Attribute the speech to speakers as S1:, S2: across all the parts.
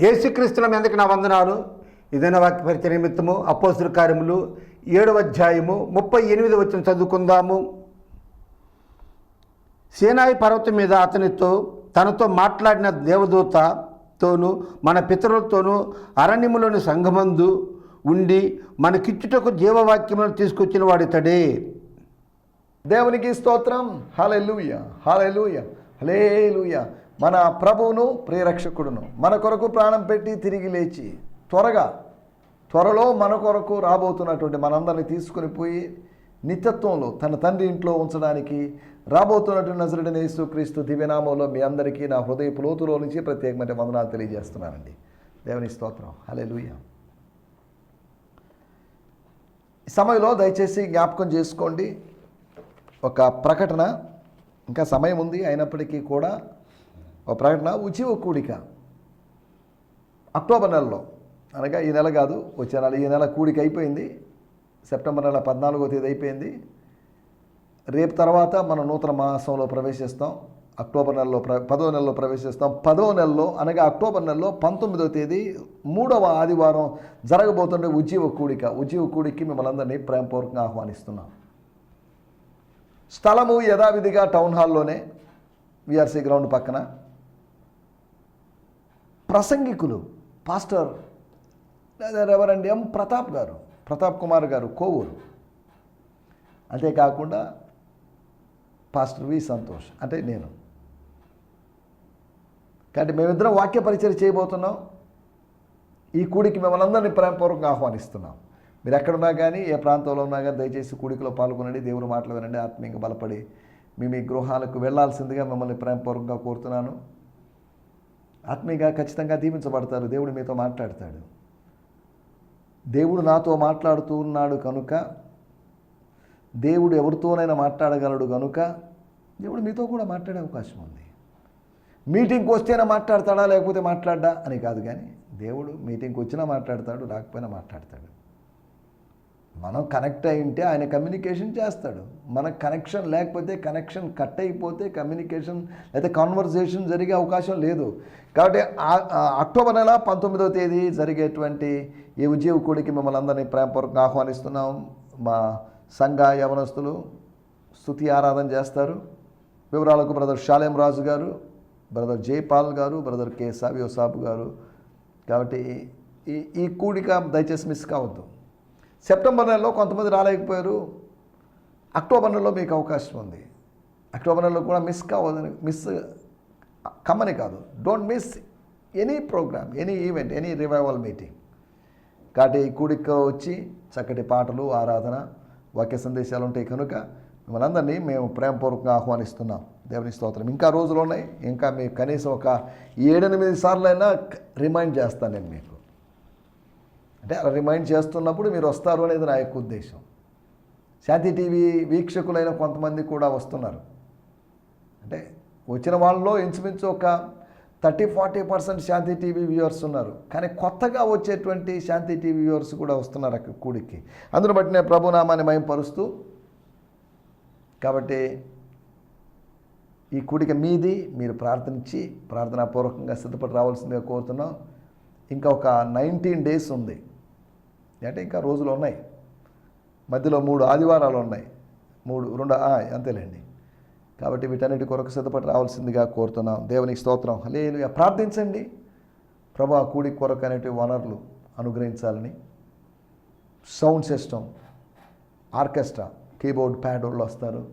S1: ఏసుక్రీస్తుల మీదకి నా వందనాలు. ఇదైన వాక్య పరిచయ నిమిత్తము అపోసుల కార్యములు ఏడవ అధ్యాయము ముప్పై ఎనిమిది వచ్చిన చదువుకుందాము. సేనాయి పర్వతం మీద అతనితో తనతో మాట్లాడిన దేవదూతతోనూ మన పితరులతోనూ అరణ్యములోని సంఘమందు ఉండి మనకిచ్చుటకు జీవవాక్యములను తీసుకొచ్చిన వాడితడే.
S2: దేవునికి స్తోత్రం. హలెలుయ హలెలుయ హలేలుయ మన ప్రభువును ప్రియరక్షకుడును మన కొరకు ప్రాణం పెట్టి తిరిగి లేచి త్వరగా త్వరలో మన కొరకు రాబోతున్నటువంటి మనందరినీ తీసుకుని పోయి నిత్యత్వంలో తన తండ్రి ఇంట్లో ఉంచడానికి రాబోతున్నటువంటి నేసు యేసుక్రీస్తు దివ్యనామంలో మీ అందరికీ నా హృదయపు లోతులో నుంచి ప్రత్యేకమైన వందనాలు తెలియజేస్తున్నానండి. దేవుని స్తోత్రం. హలే లూయ సమయంలో దయచేసి జ్ఞాపకం చేసుకోండి. ఒక ప్రకటన ఇంకా సమయం ఉంది అయినప్పటికీ కూడా ప్రకటన ఉచివ కూడిక. అక్టోబర్ నెలలో. అనగా ఈ నెల కాదు వచ్చే నెల ఈ నెల కూడిక అయిపోయింది. సెప్టెంబర్ నెల పద్నాలుగో తేదీ అయిపోయింది. రేపు తర్వాత మనం నూతన మాసంలో ప్రవేశిస్తాం. అక్టోబర్ నెలలో ప్ర పదో నెలలో ప్రవేశిస్తాం. పదో నెలలో అనగా అక్టోబర్ నెలలో పంతొమ్మిదవ తేదీ మూడవ ఆదివారం జరగబోతుండే ఉజ్జీవ కూడిక. ఉజ్జీవ కూడికి మిమ్మల్ని అందరినీ ప్రేమపూర్వకంగా ఆహ్వానిస్తున్నాం. స్థలము యథావిధిగా టౌన్ హాల్లోనే విఆర్సీ గ్రౌండ్ పక్కన. ప్రసంగికులు పాస్టర్ లేదా రెవరెండ్ ఎం ప్రతాప్ గారు ప్రతాప్ కుమార్ గారు కోవూరు. అంతేకాకుండా పాస్టర్ వి సంతోష్ అంటే నేను. కాబట్టి మేమిద్దరం వాక్య పరిచయం చేయబోతున్నాం. ఈ కూడికి మిమ్మల్ని అందరినీ ప్రేమపూర్వకంగా ఆహ్వానిస్తున్నాం. మీరు ఎక్కడున్నా కానీ ఏ ప్రాంతంలో ఉన్నా కానీ దయచేసి కూడికలో పాల్గొనండి దేవుని మాటలు వినండి ఆత్మీయంగా బలపడి మీ మీ గృహాలకు వెళ్ళాల్సిందిగా మిమ్మల్ని ప్రేమపూర్వకంగా కోరుతున్నాను. ఆత్మీయంగా ఖచ్చితంగా దీవించబడతారు. దేవుడు మీతో మాట్లాడతాడు. దేవుడు నాతో మాట్లాడుతూ ఉన్నాడు కనుక దేవుడు ఎవరితోనైనా మాట్లాడగలడు కనుక దేవుడు మీతో కూడా మాట్లాడే అవకాశం ఉంది. మీటింగ్కి వస్తేనే మాట్లాడతాడా లేకపోతే మాట్లాడ్డా అని కాదు కానీ దేవుడు మీటింగ్కి వచ్చినా మాట్లాడతాడు రాకపోయినా మాట్లాడతాడు. మనం కనెక్ట్ అయి ఉంటే ఆయన కమ్యూనికేషన్ చేస్తాడు. మన కనెక్షన్ లేకపోతే కనెక్షన్ కట్ అయిపోతే కమ్యూనికేషన్ లేదా కాన్వర్జేషన్ జరిగే అవకాశం లేదు. కాబట్టి అక్టోబర్ నెల పంతొమ్మిదవ తేదీ జరిగేటువంటి ఈ ఉద్యోగ కూడికి మిమ్మల్ని అందరినీ ప్రేమపూర్వకంగా ఆహ్వానిస్తున్నాం. మా సంఘ యవనస్తులు స్థుతి ఆరాధన చేస్తారు. వివరాలకు బ్రదర్ షాలేం రాజు గారు బ్రదర్ జైపాల్ గారు బ్రదర్ కె. సావియో సాబు గారు. కాబట్టి ఈ ఈ కూడిక దయచేసి మిస్ కావద్దు. సెప్టెంబర్ నెలలో కొంతమంది రాలేకపోయారు. అక్టోబర్ నెలలో మీకు అవకాశం ఉంది. అక్టోబర్ నెలలో కూడా మిస్ కావద్దని మిస్ కమ్మని కాదు. Don't miss any programme any event any revival meeting కాబట్టి ఈ కూడిక వచ్చి చక్కటి పాటలు ఆరాధన వాక్య సందేశాలు ఉంటాయి కనుక మిమ్మల్ని అందరినీ మేము ప్రేమపూర్వకంగా ఆహ్వానిస్తున్నాం. దేవుని స్తోత్రం. ఇంకా రోజులు ఉన్నాయి. ఇంకా మీకు కనీసం ఒక ఏడెనిమిది సార్లు అయినా రిమైండ్ చేస్తాను నేను మీకు. అంటే అలా రిమైండ్ చేస్తున్నప్పుడు మీరు వస్తారు అనేది నా యొక్క ఉద్దేశం. శాంతి టీవీ వీక్షకులైన కొంతమంది కూడా వస్తున్నారు. అంటే వచ్చిన వాళ్ళలో ఇంచుమించు ఒక thirty forty percent Shanti TV viewers ఉన్నారు. కానీ కొత్తగా వచ్చేటువంటి శాంతి టీవీ వ్యూవర్స్ కూడా వస్తున్నారు అక్కడ కూడికి. అందును బట్టి నేను ప్రభునామాన్ని మయంపరుస్తూ కాబట్టి ఈ కూడిక మీది మీరు ప్రార్థించి ప్రార్థనాపూర్వకంగా సిద్ధపడి రావాల్సిందిగా కోరుతున్నాం. ఇంకా ఒక నైన్టీన్ డేస్ ఉంది. అంటే ఇంకా రోజులు ఉన్నాయి. మధ్యలో మూడు ఆదివారాలు ఉన్నాయి. మూడు రెండు అంతేలేండి. కాబట్టి వీటన్నిటి కొరకు సిద్ధపడి రావాల్సిందిగా కోరుతున్నాం. దేవునికి స్తోత్రం. లేదు ప్రార్థించండి. ప్రభా కూడి కొరకు అనేటి వనరులు అనుగ్రహించాలని. Sound system orchestra keyboard pad వాళ్ళు వస్తారు.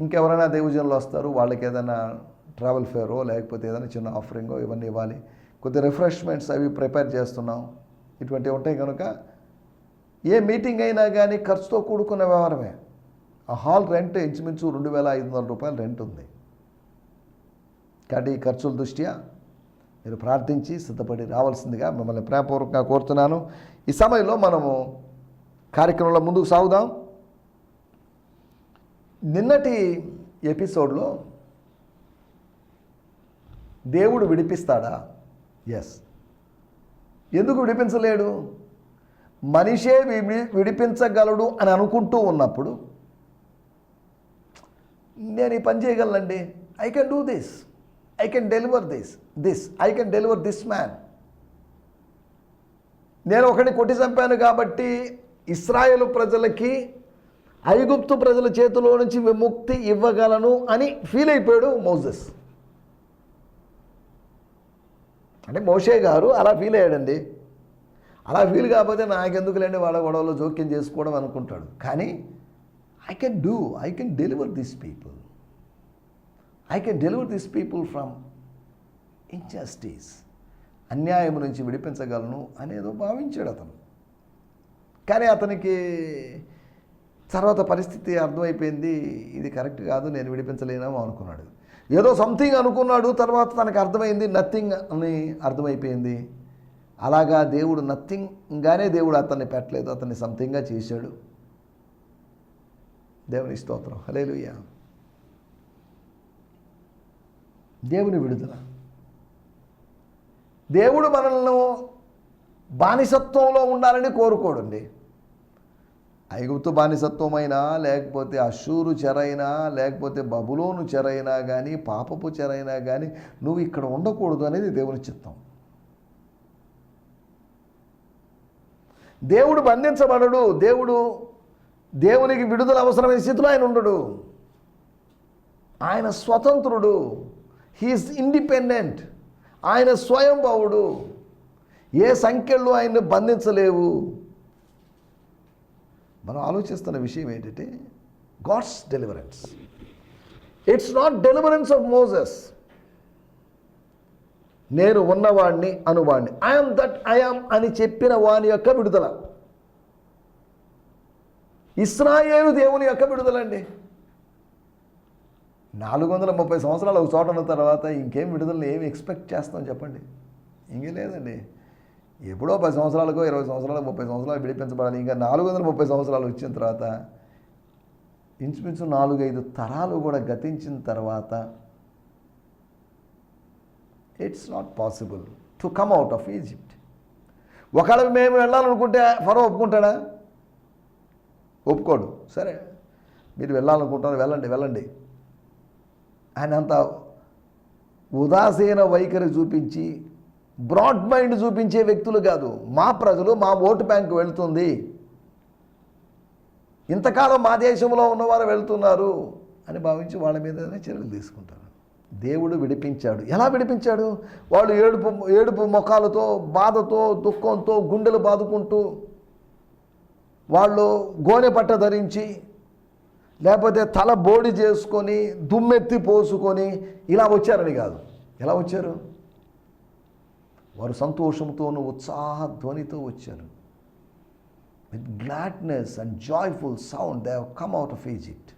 S2: ఇంకెవరైనా దేవజనులు వస్తారు. వాళ్ళకి ఏదైనా ట్రావెల్ ఫేరో లేకపోతే ఏదైనా చిన్న ఆఫరింగో ఇవన్నీ ఇవ్వాలి. కొద్ది రిఫ్రెష్మెంట్స్ అవి ప్రిపేర్ చేస్తున్నాం. ఇటువంటివి ఉంటాయి కనుక ఏ మీటింగ్ అయినా కానీ ఖర్చుతో కూడుకున్న వ్యవహారమే. ఆ హాల్ రెంట్ ఇంచుమించు రెండు వేల ఐదు వందల రూపాయలు రెంట్ ఉంది. కాబట్టి ఈ ఖర్చుల దృష్ట్యా మీరు ప్రార్థించి సిద్ధపడి రావాల్సిందిగా మిమ్మల్ని ప్రేమపూర్వకంగా కోరుతున్నాను. ఈ సమయంలో మనము కార్యక్రమంలో ముందుకు సాగుదాం. నిన్నటి ఎపిసోడ్లో దేవుడు విడిపిస్తాడా? ఎస్ ఎందుకు విడిపించలేడు? మనిషే విడిపించగలడు అని అనుకుంటూ ఉన్నప్పుడు నేను ఈ పని చేయగలనండి. I can do this I can deliver this this I can deliver this man నేను ఒకటి కొట్టి చంపాను కాబట్టి ఇస్రాయేల్ ప్రజలకి ఐగుప్తు ప్రజల చేతిలో నుంచి విముక్తి ఇవ్వగలను అని ఫీల్ అయిపోయాడు మోజెస్. అంటే మోషే గారు అలా ఫీల్ అయ్యాడండి. అలా ఫీల్ కాకపోతే నాకెందుకులేండి వాళ్ళ గొడవలో జోక్యం చేసుకోవడం అనుకుంటాడు. కానీ I can do I can deliver this people I can deliver this people from injustice అన్యాయం నుంచి విడిపించగలను అనేదో భావించాడు అతను. కానీ అతనికి తర్వాత పరిస్థితి అర్థమైపోయింది. ఇది కరెక్ట్ కాదు నేను విడిపించలేనేమో అనుకున్నాడు. ఏదో సంథింగ్ అనుకున్నాడు తర్వాత తనకు అర్థమైంది నథింగ్ అని అర్థమైపోయింది. అలాగా దేవుడు నథింగ్గానే దేవుడు అతన్ని పెట్టలేదు అతన్ని సంథింగ్గా చేశాడు. దేవుని స్తోత్రం. హలేలుయ్య దేవుని విడుదల. దేవుడు మనల్ని బానిసత్వంలో ఉండాలని కోరుకోడండి. ఐగుప్తు బానిసత్వమైనా లేకపోతే అశూరు చెరైనా లేకపోతే బబులోను చెరైనా కానీ పాపపు చెరైనా కానీ నువ్వు ఇక్కడ ఉండకూడదు అనేది దేవుని చిత్తం. దేవుడు బంధించబడడు. దేవుడు దేవునికి విడుదల అవసరమైన స్థితిలో ఆయన ఉండడు. ఆయన స్వతంత్రుడు. హీఈస్ ఇండిపెండెంట్ ఆయన స్వయంభవుడు. ఏ సంఖ్యలు ఆయన్ని బంధించలేవు. మనం ఆలోచిస్తున్న విషయం ఏంటంటే God's deliverance it's not deliverance of Moses నేను ఉన్నవాణ్ణి అనువాణ్ణి. ఐఎమ్ దట్ ఐఎమ్ అని చెప్పిన వాని యొక్క విడుదల. ఇస్రాయేలు దేవుని యొక్క విడుదలండి. నాలుగు వందల ముప్పై సంవత్సరాలు ఒక చోట ఉన్న తర్వాత ఇంకేం విడుదలని ఏమి ఎక్స్పెక్ట్ చేస్తాం చెప్పండి? ఇంకే లేదండి. ఎప్పుడో పది సంవత్సరాలకో ఇరవై సంవత్సరాలకు ముప్పై సంవత్సరాలు విడిపించబడాలి. ఇంకా నాలుగు వందల ముప్పై సంవత్సరాలు వచ్చిన తర్వాత ఇంచుమించు నాలుగైదు తరాలు కూడా గతించిన తర్వాత it's not possible to come out of Egypt ఒకవేళ మేము వెళ్ళాలనుకుంటే ఫరో ఒప్పుకుంటాడా? ఒప్పుకోడు. సరే మీరు వెళ్ళాలనుకుంటున్నారు వెళ్ళండి వెళ్ళండి. ఆయన అంత ఉదాసీన వైఖరి చూపించి బ్రాడ్ మైండ్ చూపించే వ్యక్తులు కాదు. మా ప్రజలు మా ఓటు బ్యాంకు వెళ్తుంది. ఇంతకాలం మా దేశంలో ఉన్నవారు వెళ్తున్నారు అని భావించి వాళ్ళ మీదనే చర్యలు తీసుకుంటారు. దేవుడు విడిపించాడు. ఎలా విడిపించాడు? వాళ్ళు ఏడుపు ఏడుపు ముఖాలతో బాధతో దుఃఖంతో గుండెలు బాదుకుంటూ వాళ్ళు గోనె పట్ట ధరించి లేకపోతే తల బోడి చేసుకొని దుమ్మెత్తి పోసుకొని ఇలా వచ్చారని కాదు. ఎలా వచ్చారు? వారు సంతోషంతోనూ ఉత్సాహ ధ్వనితో వచ్చారు. With gladness and joyful sound they come out of Egypt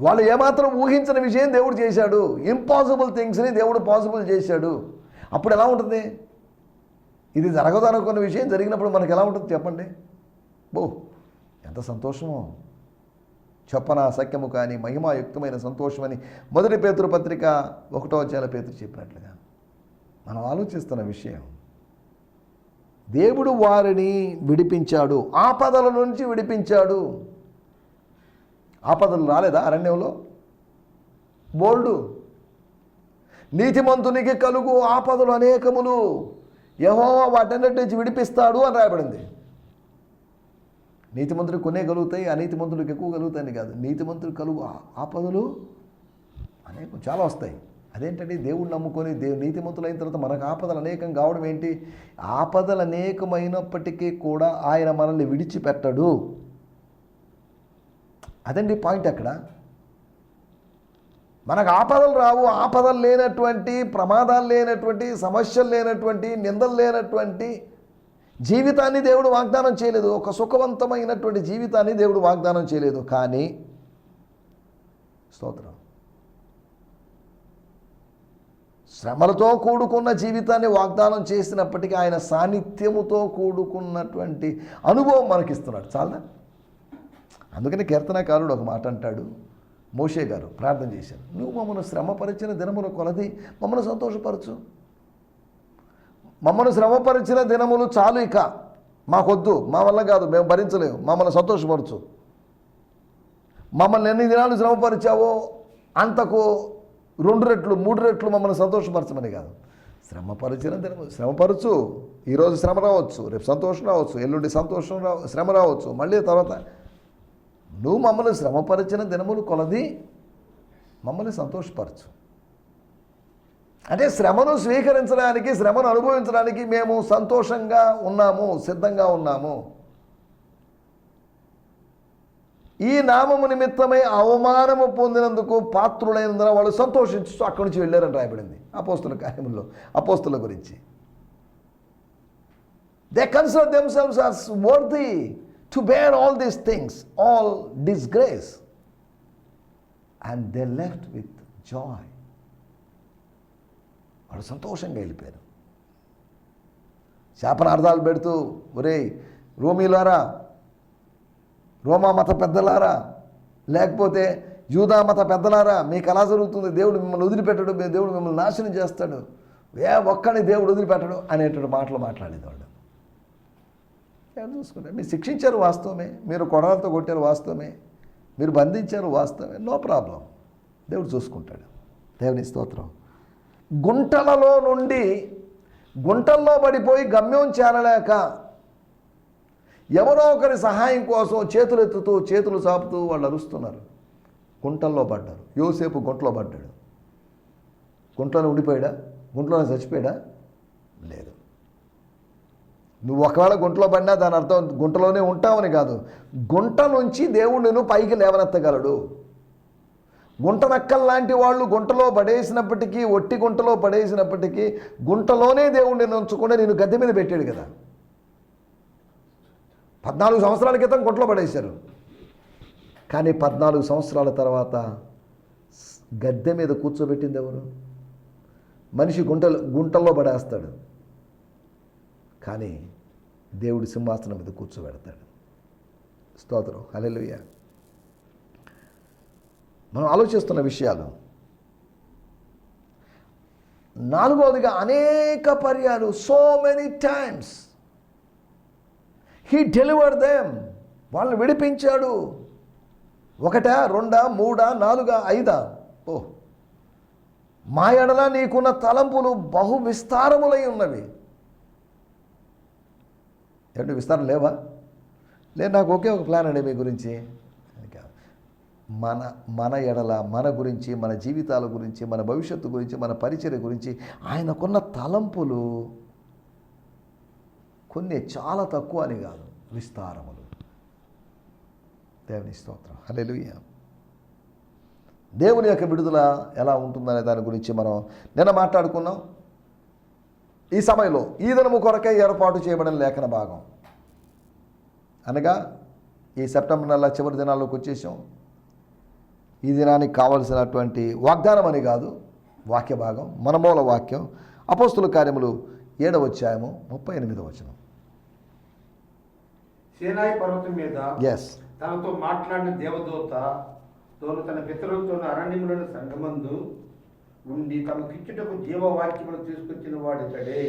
S2: వాళ్ళు ఏమాత్రం ఊహించిన విషయం దేవుడు చేశాడు. ఇంపాసిబుల్ థింగ్స్ని దేవుడు పాసిబుల్ చేశాడు. అప్పుడు ఎలా ఉంటుంది? ఇది జరగదు అనుకున్న విషయం జరిగినప్పుడు మనకు ఎలా ఉంటుంది చెప్పండి? బో ఎంత సంతోషమో. చెప్పన సఖ్యము కానీ మహిమాయుక్తమైన సంతోషమని మొదటి పేతురు పత్రిక ఒకటో అధ్యాయ పేతురు చెప్పినట్లుగా మనం ఆలోచిస్తున్న విషయం దేవుడు వారిని విడిపించాడు ఆపదల నుంచి విడిపించాడు. ఆపదలు రాలేదా అరణ్యంలో? బోల్డు. నీతిమంతునికి కలుగు ఆపదలు అనేకములు. యెహోవా వాటన్నిటి నుంచి విడిపిస్తాడు అని రాయబడింది. నీతిమంతులు కొనే కలుగుతాయి అనీతిమంతుడికి ఎక్కువ కలుగుతాయని కాదు. నీతిమంతుడు కలుగు ఆ- ఆపదలు అనేకం చాలా వస్తాయి. అదేంటంటే దేవుడు నమ్ముకొని దేవు నీతిమంతులైన తర్వాత మనకు ఆపదలు అనేకం కావడం ఏంటి? ఆపదలు అనేకమైనప్పటికీ కూడా ఆయన మనల్ని విడిచిపెట్టడు. అదండి పాయింట్ అక్కడ. మనకు ఆపదలు రావు. ఆపదలు లేనటువంటి ప్రమాదాలు లేనటువంటి సమస్యలు లేనటువంటి నిందలు లేనటువంటి జీవితాన్ని దేవుడు వాగ్దానం చేయలేదు. ఒక సుఖవంతమైనటువంటి జీవితాన్ని దేవుడు వాగ్దానం చేయలేదు. కానీ స్తోత్రం. శ్రమలతో కూడుకున్న జీవితాన్ని వాగ్దానం చేసినప్పటికీ ఆయన సాన్నిధ్యముతో కూడుకున్నటువంటి అనుభవం మనకిస్తున్నాడు. చాలా అందుకని కీర్తనకారుడు ఒక మాట అంటాడు. మోషే గారు ప్రార్థన చేశారు. నువ్వు మమ్మల్ని శ్రమపరిచిన దినముల కొలది మమ్మల్ని సంతోషపరచు. మమ్మల్ని శ్రమపరిచిన దినములు చాలు ఇక. మాకొద్దు మా వల్ల కాదు మేము భరించలేము. మమ్మల్ని సంతోషపరచు. మమ్మల్ని ఎన్ని దినాలు శ్రమపరిచావో అంతకు రెండు రెట్లు మూడు రెట్లు మమ్మల్ని సంతోషపరచమని కాదు. శ్రమపరిచిన దినము శ్రమపరచు. ఈరోజు శ్రమ రావచ్చు రేపు సంతోషం రావచ్చు ఎల్లుండి సంతోషం రా శ్రమ రావచ్చు మళ్ళీ తర్వాత నువ్వు మమ్మల్ని శ్రమపరిచిన దినములు కొలది మమ్మల్ని సంతోషపరచు. అంటే శ్రమను స్వీకరించడానికి శ్రమను అనుభవించడానికి మేము సంతోషంగా ఉన్నాము సిద్ధంగా ఉన్నాము. ఈ నామము నిమిత్తమై అవమానము పొందినందుకు పాత్రులైనందున వాళ్ళు సంతోషించు అక్కడి నుంచి వెళ్ళారని రాయబడింది అపోస్తుల కార్యముల్లో అపోస్తుల గురించి. They consider themselves as worthy to bear all these things all disgrace and they left with joy వాళ్ళు సంతోషంగా వెళ్ళిపోయారు శాపనార్థాలు పెడుతూ ఒరేయ్ రోమీలారా రోమా మత పెద్దలారా లేకపోతే యూదా మత పెద్దలారా మీకు ఎలా జరుగుతుంది దేవుడు మిమ్మల్ని వదిలిపెట్టడు మీ దేవుడు మిమ్మల్ని నాశనం చేస్తాడు ఏ ఒక్కని దేవుడు వదిలిపెట్టడు అనేటువంటి మాటలు మాట్లాడేవాళ్ళు ఎవరు చూసుకుంటే మీరు శిక్షించారు వాస్తవమే మీరు కొడలతో కొట్టారు వాస్తవమే మీరు బంధించారు వాస్తవమే నో ప్రాబ్లం. దేవుడు చూసుకుంటాడు. దేవుని స్తోత్రం. గుంటలలో నుండి గుంటల్లో పడిపోయి గమ్యం చేరలేక ఎవరో ఒకరి సహాయం కోసం చేతులు ఎత్తుతూ చేతులు చాపుతూ వాళ్ళు అరుస్తున్నారు. గుంటల్లో పడ్డారు. యోసేపు గుంటలో పడ్డాడు. గుంటలో ఉండిపోయాడా? గుంటలోనే చచ్చిపోయాడా? లేదు. నువ్వు ఒకవేళ గుంటలో పడినా దాని అర్థం గుంటలోనే ఉంటావని కాదు. గుంట నుంచి దేవుడు పైకి లేవనెత్తగలడు. గుంట నక్కల్ లాంటి వాళ్ళు గుంటలో పడేసినప్పటికీ ఒట్టి గుంటలో పడేసినప్పటికీ గుంటలోనే దేవుడిని నిన్ను నేను గద్దె మీద పెట్టాడు కదా. పద్నాలుగు సంవత్సరాల క్రితం గుంటలో పడేశారు. కానీ పద్నాలుగు సంవత్సరాల తర్వాత గద్దె మీద కూర్చోబెట్టింది ఎవరు? మనిషి గుంటలో గుంటల్లో పడేస్తాడు. కానీ దేవుడి సింహాసనం మీద కూర్చోబెడతాడు. స్తోత్రం. హలెలుయ్యా మనం ఆలోచిస్తున్న విషయాలు. నాలుగవదిగా అనేక పర్యాలు so many times he deliver them వాళ్ళని విడిపించాడు. ఒకటా రెండా మూడా నాలుగా ఐదా? ఓ. మా ఎడల నీకున్న తలంపులు బహు విస్తారములై ఉన్నవి. ఏంటి విస్తారం లేవా? లేదు నాకు ఒకే ఒక ప్లాన్ అండి మీ గురించి. మన మన ఎడల మన గురించి మన జీవితాల గురించి మన భవిష్యత్తు గురించి మన పరిచయ గురించి ఆయనకున్న తలంపులు కొన్ని చాలా తక్కువ అని కాదు విస్తారములు. దేవుని స్తోత్రం. హల్లెలూయా. దేవుని యొక్క విడుదల ఎలా ఉంటుందనే దాని గురించి మనం నిన్న మాట్లాడుకున్నాం. ఈ సమయంలో ఈ దినము కొరకే ఏర్పాటు చేయబడిన లేఖన భాగం. అనగా ఈ సెప్టెంబర్ నెల చివరి దినాల్లోకి వచ్చేసాం. ఈ దినానికి కావలసినటువంటి వాగ్దానం అని కాదు వాక్య భాగం మన మూల వాక్యం అపోస్తుల కార్యములు ఏడవ అధ్యాయము ముప్పై ఎనిమిదవ వచనం.
S1: సేనాయి పర్వతం మీద
S2: ఎస్
S1: తనతో మాట్లాడిన దేవదూత తోను తన పితరులతో అరణ్యములను సంగమందు ఉండి తమకిచ్చుటకు జీవవాక్యములు తీసుకొచ్చిన వాడు ఇతడే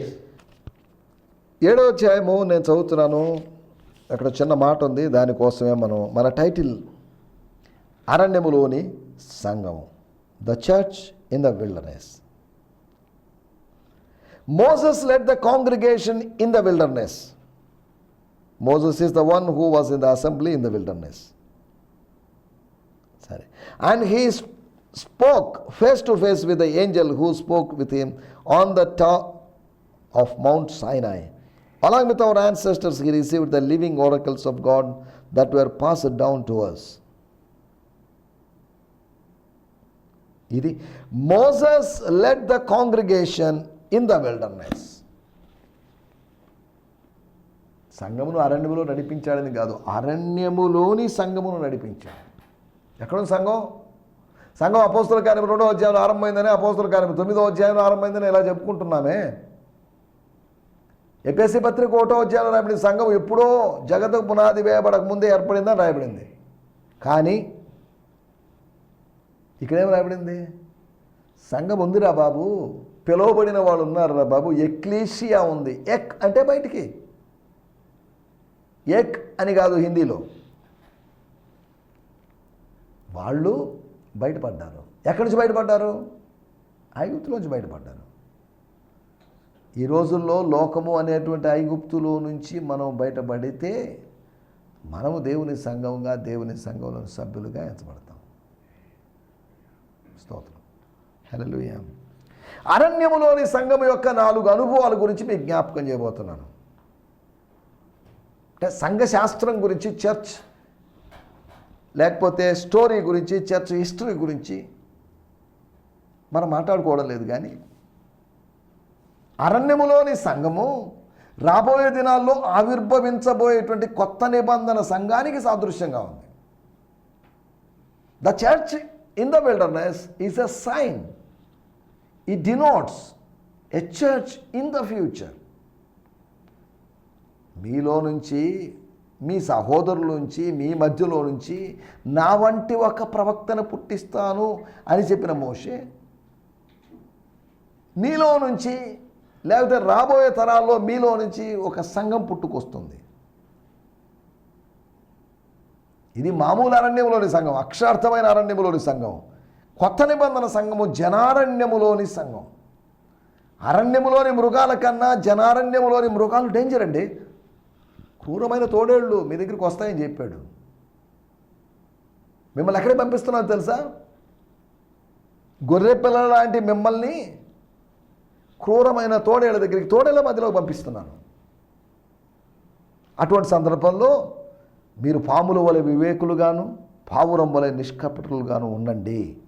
S2: ఏడో అధ్యాయము నేను చదువుతున్నాను. అక్కడ చిన్న మాట ఉంది దానికోసమే మనం మన టైటిల్ అరణ్యములోని సంఘం the church in the wilderness Moses led the congregation in the wilderness Moses is the one who was in the assembly in the wilderness సరే and he spoke face to face with the angel who spoke with him on the top of Mount Sinai. Along with our ancestors, he received the living oracles of God that were passed down to us. ఇది Moses led the congregation in the wilderness. సంఘమును అరణ్యములో నడిపించాడని కాదు అరణ్యములోని సంఘమును నడిపించాడు. ఎక్కడ సంఘం? సంఘం అపోస్తుల కార్యం రెండో అధ్యాయంలో ఆరంభమైందని అపోస్తుల కార్యం తొమ్మిదో అధ్యాయంలో ఆరంభమైందని ఇలా చెప్పుకుంటున్నామే. ఎపిఎస్సి పత్రిక ఒకటో అధ్యాయంలో రాయబడింది సంఘం ఎప్పుడో జగత్తుకు పునాది వేయబడక ముందే ఏర్పడిందని రాయబడింది. కానీ ఇక్కడేం రాబడింది సంఘం ఉందిరా బాబు. పిలువబడిన వాళ్ళు ఉన్నారురా బాబు. ఎక్లీషియా ఉంది. ఎక్ అంటే బయటికి. ఎక్ అని కాదు హిందీలో. వాళ్ళు బయటపడ్డారు. ఎక్కడి నుంచి బయటపడ్డారు? ఐగుప్తులోంచి బయటపడ్డారు. ఈ రోజుల్లో లోకము అనేటువంటి ఐగుప్తులో నుంచి మనం బయటపడితే మనము దేవుని సంఘంగా దేవుని సంఘంలో సభ్యులుగా ఎంచబడతాం స్తోత్రం హలలుయ అరణ్యములోని సంఘం యొక్క నాలుగు అనుభవాల గురించి మీకు జ్ఞాపకం చేయబోతున్నాను. అంటే సంఘశాస్త్రం గురించి చర్చ్ లేకపోతే స్టోరీ గురించి చర్చ్ హిస్టరీ గురించి మనం మాట్లాడుకోవడం లేదు కానీ అరణ్యములోని సంఘము రాబోయే దినాల్లో ఆవిర్భవించబోయేటువంటి కొత్త నిబంధన సంఘానికి సాదృశ్యంగా ఉంది. The church in the wilderness is a sign it denotes a church in the future మీలో నుంచి మీ సహోదరుల నుంచి మీ మధ్యలో నుంచి నా వంటి ఒక ప్రవక్తను పుట్టిస్తాను అని చెప్పిన మోషే నీలో నుంచి లేకపోతే రాబోయే తరాల్లో మీలో నుంచి ఒక సంఘం పుట్టుకొస్తుంది. ఇది మామూలు అరణ్యంలోని సంఘం అక్షార్థమైన అరణ్యంలోని సంఘం. కొత్త నిబంధన సంఘము జనారణ్యములోని సంఘం. అరణ్యములోని మృగాల కన్నా జనారణ్యములోని మృగాలు డేంజర్ అండి. క్రూరమైన తోడేళ్ళు మీ దగ్గరికి వస్తాయని చెప్పాడు. మిమ్మల్ని ఎక్కడికి పంపిస్తున్నారు తెలుసా? గొర్రె పిల్లల లాంటి మిమ్మల్ని క్రూరమైన తోడేళ్ళ దగ్గరికి తోడేళ్ళ మధ్యలోకి పంపిస్తున్నాను. అటువంటి సందర్భంలో మీరు పాముల వలె వివేకులుగాను పావురం వలె నిష్కపటులుగాను ఉండండి.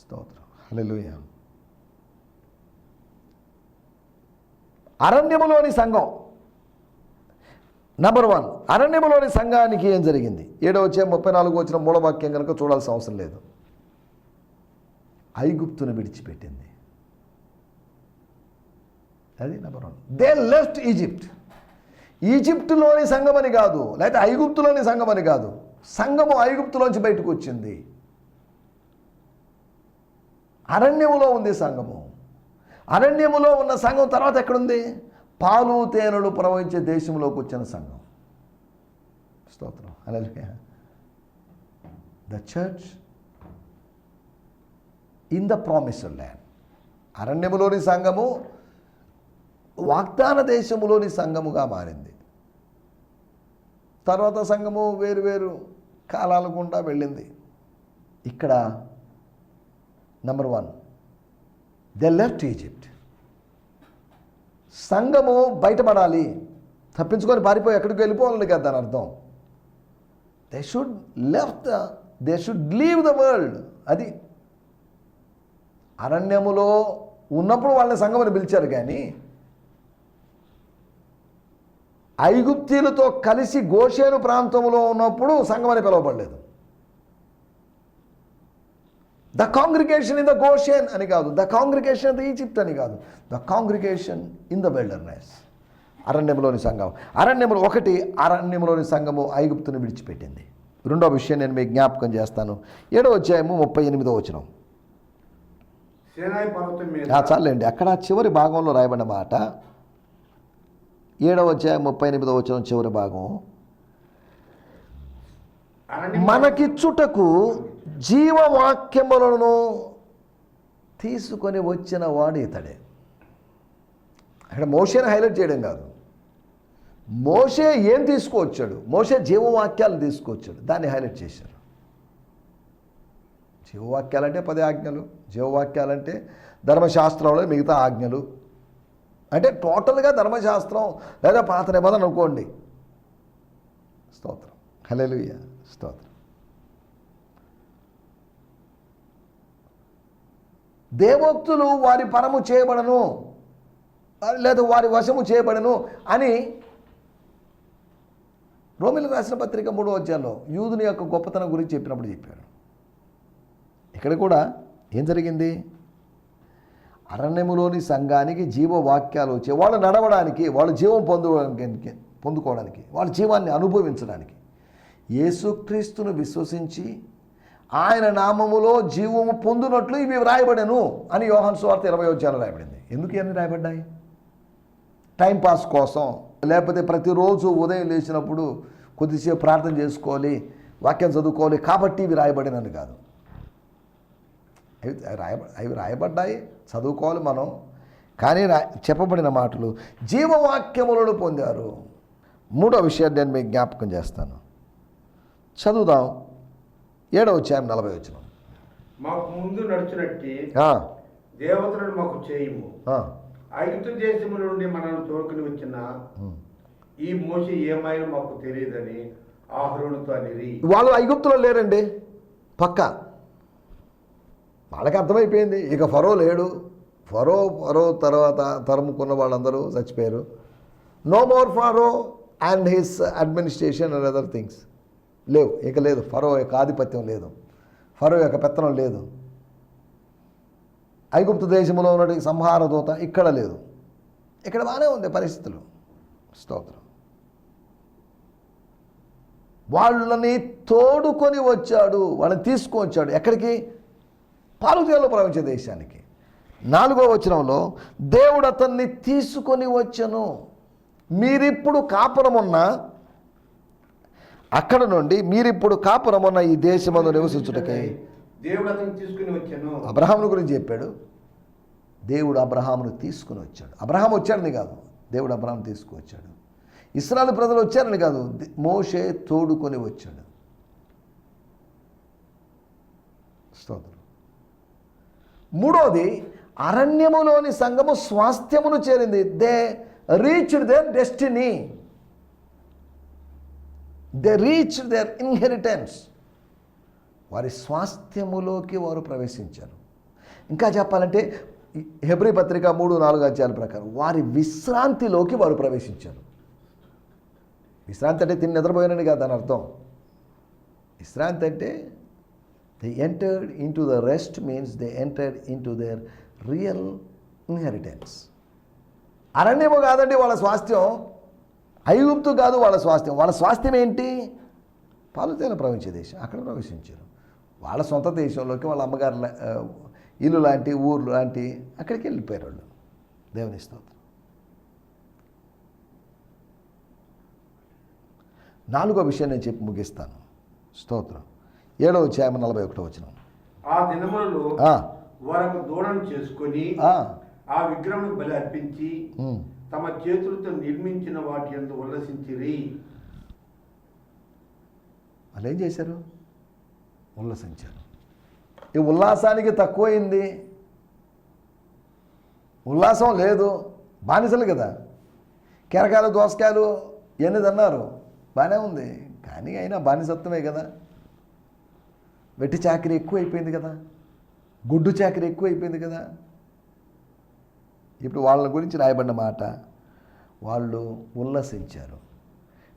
S2: స్తోత్రం. హల్లెలూయా. అరణ్యములోని సంఘం. నంబర్ వన్ అరణ్యములోని సంఘానికి ఏం జరిగింది? ఏడో వచ్చే ముప్పై నాలుగు వచ్చిన మూలవాక్యం కనుక చూడాల్సిన అవసరం లేదు. ఐగుప్తును విడిచిపెట్టింది. అది number one they left Egypt ఈజిప్టులోని సంఘం అని కాదు లేకపోతే ఐగుప్తులోని సంఘం అని కాదు. సంఘము ఐగుప్తులోంచి బయటకు వచ్చింది. అరణ్యములో ఉంది సంఘము. అరణ్యములో ఉన్న సంఘం తర్వాత ఎక్కడుంది? పాలు తేనెలు ప్రవహించే దేశంలోకి వచ్చిన సంఘం. స్తోత్రం. అలాగే the church in the promised land అరణ్యములోని సంఘము వాగ్దాన దేశములోని సంఘముగా మారింది. తర్వాత సంఘము వేరు వేరు కాలాల గుండా వెళ్ళింది. ఇక్కడ number one they left Egypt సంఘము బయటపడాలి. తప్పించుకొని పారిపోయి ఎక్కడికి వెళ్ళిపోవాలి కదా దాని అర్థం. They should left they should leave the world అది అరణ్యములో ఉన్నప్పుడు వాళ్ళని సంఘమని పిలిచారు కానీ ఐగుప్తీలతో కలిసి గోషేను ప్రాంతంలో ఉన్నప్పుడు సంఘమని పిలువబడలేదు. The congregation in the Goshen అని కాదు. The congregation in the Egypt అని కాదు. The congregation in the wilderness అరణ్యములోని సంఘం. అరణ్యములు ఒకటి అరణ్యములోని సంఘము ఐగుప్తును విడిచిపెట్టింది. రెండో విషయం నేను మీకు జ్ఞాపకం చేస్తాను. ఏడో అధ్యాయము ముప్పై ఎనిమిదో వచనం. చాలండి. అక్కడ చివరి భాగంలో రాయబడిన మాట. ఏడవ అధ్యాయం ముప్పై ఎనిమిదో వచనం చివరి భాగం.
S1: అరణ్యం
S2: మనకిచ్చుటకు జీవవాక్యములను తీసుకొని వచ్చిన వాడు ఇతడే. అక్కడ మోషేని హైలైట్ చేయడం కాదు. మోషే ఏం తీసుకువచ్చాడు? మోషే జీవవాక్యాలను తీసుకొచ్చాడు దాన్ని హైలైట్ చేశారు. జీవవాక్యాలంటే పది ఆజ్ఞలు జీవవాక్యాలంటే ధర్మశాస్త్రంలో మిగతా ఆజ్ఞలు. అంటే టోటల్గా ధర్మశాస్త్రం లేదా పాత నిబంధన అనుకోండి. స్తోత్రం. హల్లెలూయా. స్తోత్రం. దేవోక్తులు వారి పరము చేయబడను లేదా వారి వశము చేయబడను అని రోమిలు రాసిన పత్రిక మూడో అధ్యాయంలో యూదుని యొక్క గొప్పతనం గురించి చెప్పినప్పుడు చెప్పారు. ఇక్కడ కూడా ఏం జరిగింది? అరణ్యములోని సంఘానికి జీవవాక్యాలు వచ్చే వాళ్ళు నడవడానికి వాళ్ళు జీవం పొందడానికి పొందుకోవడానికి వాళ్ళ జీవాన్ని అనుభవించడానికి యేసుక్రీస్తును విశ్వసించి ఆయన నామములో జీవము పొందునట్లు ఇవి రాయబడను అని యోహన్ సువార్త ఇరవై అధ్యాయంలో రాయబడింది. ఎందుకు ఇవన్నీ రాయబడ్డాయి? టైంపాస్ కోసం. లేకపోతే ప్రతిరోజు ఉదయం లేచినప్పుడు కొద్దిసేపు ప్రార్థన చేసుకోవాలి వాక్యం చదువుకోవాలి కాబట్టి ఇవి రాయబడినని కాదు. అవి రాయబ అవి రాయబడ్డాయి చదువుకోవాలి మనం. కానీ రా చెప్పబడిన మాటలు జీవవాక్యములను పొందారు. మూడో విషయాన్ని నేను మీకు జ్ఞాపకం చేస్తాను. చదువుదాం. ఏడవ అధ్యాయం నలభై వచ్చిన
S1: మాకు ముందు నడుచునట్టి దేవతలను మాకు చేయము. ఐగుప్తు దేశము నుండి మనల్ని తోడుకుని వచ్చిన. ఈ మోసి ఏమైనా మాకు తెలియదని ఆహ్రోనుతో అనిరి.
S2: వాళ్ళు ఐగుప్తులో లేరండి. పక్క. వాళ్ళకి అర్థమైపోయింది. ఇక ఫరో లేడు. ఫరో ఫరో తర్వాత తరుముకున్న వాళ్ళందరూ చచ్చిపోయారు. No more Pharaoh and his administration and other things లేవు. ఇక లేదు. ఫరో యొక్క ఆధిపత్యం లేదు. ఫరో యొక్క పెత్తనం లేదు. ఐగుప్తు దేశంలో ఉన్నటువంటి సంహార దూత ఇక్కడ లేదు. ఇక్కడ బాగానే ఉంది పరిస్థితులు. స్తోత్రం. వాళ్ళని తోడుకొని వచ్చాడు. వాళ్ళని తీసుకొని వచ్చాడు. ఎక్కడికి? పాలుదేలో ప్రవహించే దేశానికి. నాలుగో వచనంలో దేవుడు అతన్ని తీసుకొని వచ్చను. మీరిప్పుడు కాపురమున్న అక్కడ నుండి మీరిప్పుడు కాపురమున్న ఈ దేశమందు నివసించుటకై.
S1: దేవుడు అతను తీసుకుని వచ్చాను.
S2: అబ్రహామును గురించి చెప్పాడు. దేవుడు అబ్రహామును తీసుకుని వచ్చాడు. అబ్రహాం వచ్చాడని కాదు దేవుడు అబ్రహాం తీసుకువచ్చాడు. ఇస్రాయల్ ప్రజలు వచ్చారని కాదు ది- మోషే తోడుకొని వచ్చాడు. స్తోత్రం. మూడోది అరణ్యములోని సంఘము స్వాస్థ్యమును చేరింది. They reached their destiny. They reach their inheritance వారి స్వాస్థ్యములోకి వారు ప్రవేశించారు. ఇంకా చెప్పాలంటే హెబ్రి హెబ్రీ పత్రిక మూడు నాలుగు అధ్యాయాల ప్రకారం వారి విశ్రాంతిలోకి వారు ప్రవేశించారు. విశ్రాంతి అంటే తిని నిద్రపోయానని కాదు దాని అర్థం. విశ్రాంతి అంటే they entered into the rest means they entered into their real inheritance అరణ్యము కాదండి వాళ్ళ స్వాస్థ్యం. ఐగుప్తు కాదు వాళ్ళ స్వాస్థ్యం. వాళ్ళ స్వాస్థ్యం ఏంటి? పాలుతేన ప్రవహించే దేశం. అక్కడ ప్రవేశించారు. వాళ్ళ సొంత దేశంలోకి వాళ్ళ అమ్మగారు ఇల్లు లాంటి ఊరు లాంటి అక్కడికి వెళ్ళిపోయారు వాళ్ళు. దేవుని స్తోత్రం. నాలుగో విషయం నేను చెప్పి ముగిస్తాను. స్తోత్రం. ఏడవ అధ్యాయం నలభై ఒకటో వచ్చిన
S1: ఆ దినములలో వారొక దూడను చేసుకొని ఆ. విగ్రహం బలి అర్పించి తమ చేతులతో నిర్మించిన వాటి అందు ఉల్లసించిరి.
S2: వాళ్ళు ఏం చేశారు? ఉల్లసించారు. ఈ ఉల్లాసానికి తక్కువైంది. ఉల్లాసం లేదు. బానిసలు కదా. కెరకాయలు దోసకాయలు ఇవన్నీ తిన్నారు. బాగానే ఉంది. కానీ అయినా బానిసత్వమే కదా. వెట్టి చాకరీ ఎక్కువైపోయింది కదా. గుడ్డు చాకరీ ఎక్కువైపోయింది కదా. ఇప్పుడు వాళ్ళ గురించి రాయబడిన మాట వాళ్ళు ఉల్లసించారు.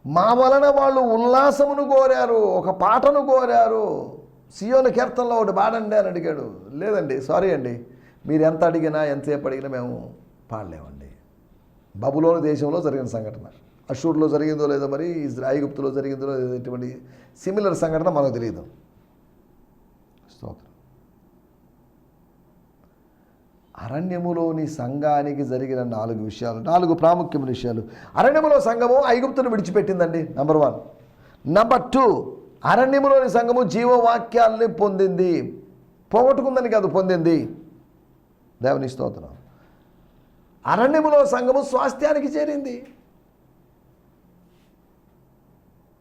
S2: మా వలన వాళ్ళు ఉల్లాసమును కోరారు ఒక పాటను కోరారు. సియోని కీర్తనలో ఒకటి పాడండి అని అడిగాడు. లేదండి సారీ అండి మీరు ఎంత అడిగినా ఎంతసేపు అడిగినా మేము పాడలేమండి. బబులోని దేశంలో జరిగిన సంఘటన. అషూర్లో జరిగిందో లేదో మరి ఇజ్రా- ఐగుప్తులో జరిగిందో లేదో ఇటువంటి సిమిలర్ సంఘటన మనకు తెలియదు. స్తోత్రం. అరణ్యములోని సంఘానికి జరిగిన నాలుగు విషయాలు నాలుగు ప్రాముఖ్యమైన విషయాలు. అరణ్యములో సంఘము ఐగుప్తును విడిచిపెట్టిందండి నంబర్ వన్ నంబర్ టూ అరణ్యములోని సంఘము జీవవాక్యాల్ని పొందింది. పోగొట్టుకుందని కాదు పొందింది. దేవుని స్తోత్రం. అరణ్యములో సంఘము స్వాస్థ్యానికి చేరింది.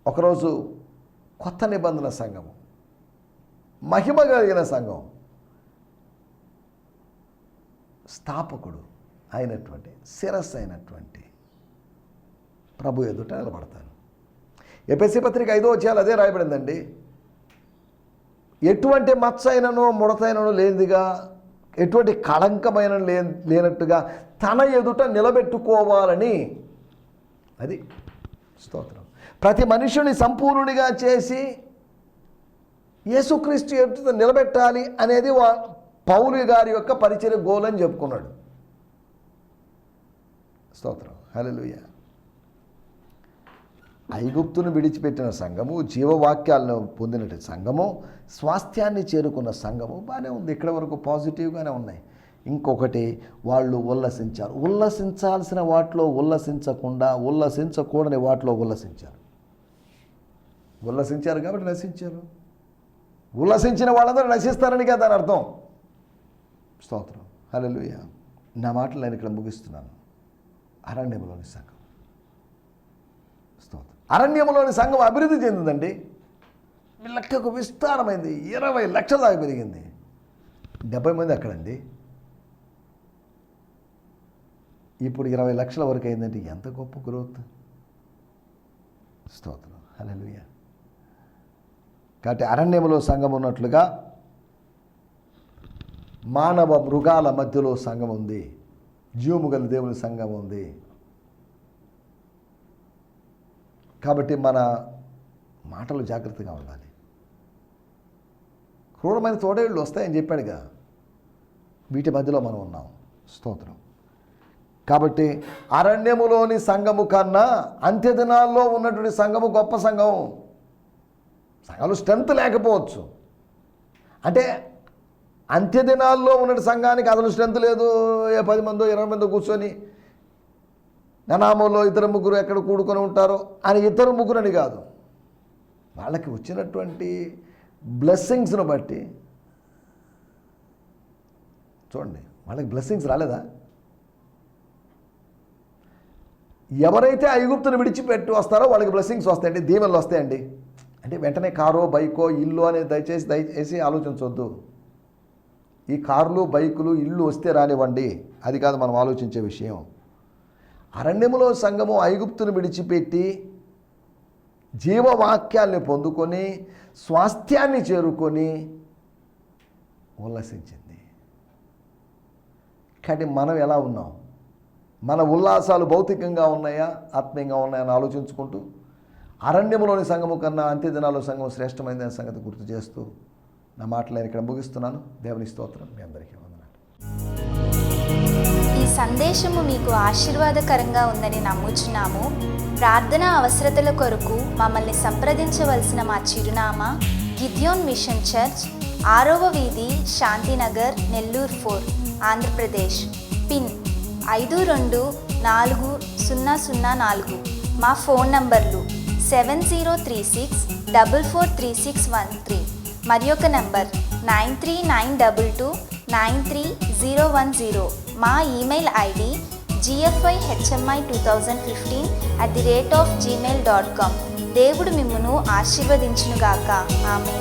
S2: ఒకరోజు కొత్త నిబంధన సంఘము మహిమ కలిగిన సంఘం. స్థాపకుడు అయినటువంటి శిరస్సు అయినటువంటి ప్రభు ఎదుట నిలబడతాను ఎపిసి పత్రిక ఐదో వచ్చేయాలి అదే రాయబడిందండి. ఎటువంటి మచ్చైనను ముడతైనను లేనిదిగా ఎటువంటి కళంకమైన లే లేనట్టుగా తన ఎదుట నిలబెట్టుకోవాలని అది స్తోత్రం. ప్రతి మనుషుని సంపూర్ణుడిగా చేసి యేసుక్రీస్తు ఎదుట నిలబెట్టాలి అనేది వా పౌలు గారి యొక్క పరిచయ గోల్ అని చెప్పుకున్నాడు. స్తోత్రం. హలలుయ ఐగుప్తును విడిచిపెట్టిన సంఘము జీవవాక్యాలను పొందిన సంఘము స్వాస్థ్యాన్ని చేరుకున్న సంఘము బాగానే ఉంది. ఇక్కడ వరకు పాజిటివ్గానే ఉన్నాయి. ఇంకొకటి వాళ్ళు ఉల్లసించారు. ఉల్లసించాల్సిన వాటిలో ఉల్లసించకుండా ఉల్లసించకూడని వాటిలో ఉల్లసించారు. ఉల్లసించారు కాబట్టి నశించారు. ఉల్లసించిన వాళ్ళందరూ నశిస్తారని కదా దాని అర్థం. స్తోత్రం. హల్లెలూయా. నా మాటలు నేను ఇక్కడ ముగిస్తున్నాను. అరణ్యంలోని సంఘం. స్తోత్రం. అరణ్యంలోని సంఘం అభివృద్ధి చెందిందండి. లెక్కకు విస్తారమైంది. ఇరవై లక్షల దాకా పెరిగింది. డెబ్బై మంది అక్కడండి. ఇప్పుడు ఇరవై లక్షల వరకు అయిందంటే ఎంత గొప్ప గ్రోత్. స్తోత్రం. హల్లెలూయా. కాబట్టి అరణ్యములో సంఘం ఉన్నట్లుగా మానవ మృగాల మధ్యలో సంఘం ఉంది. జీవము గల దేవుని సంఘం ఉంది. కాబట్టి మన మాటలు జాగ్రత్తగా ఉండాలి. క్రూరమైన తోడేళ్ళు వస్తాయని చెప్పాడుగా. వీటి మధ్యలో మనం ఉన్నాం. స్తోత్రం. కాబట్టి అరణ్యములోని సంఘము కన్నా అంత్య దినాల్లో ఉన్నటువంటి సంఘము గొప్ప సంఘం. సంఘాలు స్ట్రెంత్ లేకపోవచ్చు. అంటే అంత్య దినాల్లో ఉన్న సంఘానికి అసలు స్ట్రెంత్ లేదు. ఏ పది మందో ఇరవై మందో కూర్చొని ననామంలో ఇతర ముగ్గురు ఎక్కడ కూడుకొని ఉంటారో అని ఇతర ముగ్గురు అని కాదు. వాళ్ళకి వచ్చినటువంటి బ్లెస్సింగ్స్ను బట్టి చూడండి వాళ్ళకి బ్లెస్సింగ్స్ రాలేదా? ఎవరైతే ఐగుప్తును విడిచిపెట్టి వస్తారో వాళ్ళకి బ్లెస్సింగ్స్ వస్తాయండి దీవెనలు వస్తాయండి. అంటే వెంటనే కారో బైకో ఇల్లు అనేది దయచేసి దయచేసి ఆలోచించవద్దు ఈ కార్లు బైకులు ఇల్లు వస్తే రానివ్వండి. అది కాదు మనం ఆలోచించే విషయం. అరణ్యములో సంఘము ఐగుప్తును విడిచిపెట్టి జీవవాక్యాల్ని పొందుకొని స్వాస్థ్యాన్ని చేరుకొని ఉల్లసించింది కానీ మనం ఎలా ఉన్నాం? మన ఉల్లాసాలు భౌతికంగా ఉన్నాయా ఆత్మీయంగా ఉన్నాయని ఆలోచించుకుంటూ అరణ్యములోని సంఘము కన్నా అంత్యదినాల్లో సంఘం శ్రేష్టమైనదనే సంగతి గుర్తు చేస్తూ నా మాటలు నేను ఇక్కడ ముగిస్తున్నాను. దేవుని స్తోత్రం మీ అందరికీ వందనాలు.
S3: ఈ సందేశము మీకు ఆశీర్వాదకరంగా ఉందని నమ్ముచున్నాము. ప్రార్థన అవసరతల కొరకు మమ్మల్ని సంప్రదించవలసిన మా చిరునామా గిద్యోన్ మిషన్ చర్చ్ ఆరవ వీధి శాంతినగర్ నెల్లూరు ఫోర్ ఆంధ్రప్రదేశ్. పిన్ ఐదు రెండు నాలుగు సున్నా సున్నా నాలుగు. మా ఫోన్ నంబర్లు seven zero three six double four three six one three. మరి ఒక number nine three nine double two nine three zero one zero. మా email ID GFI HMI two thousand fifteen at the rate of Gmail dot com. దేవుడు మిమ్మను ఆశీర్వదించునుగాక. ఆమె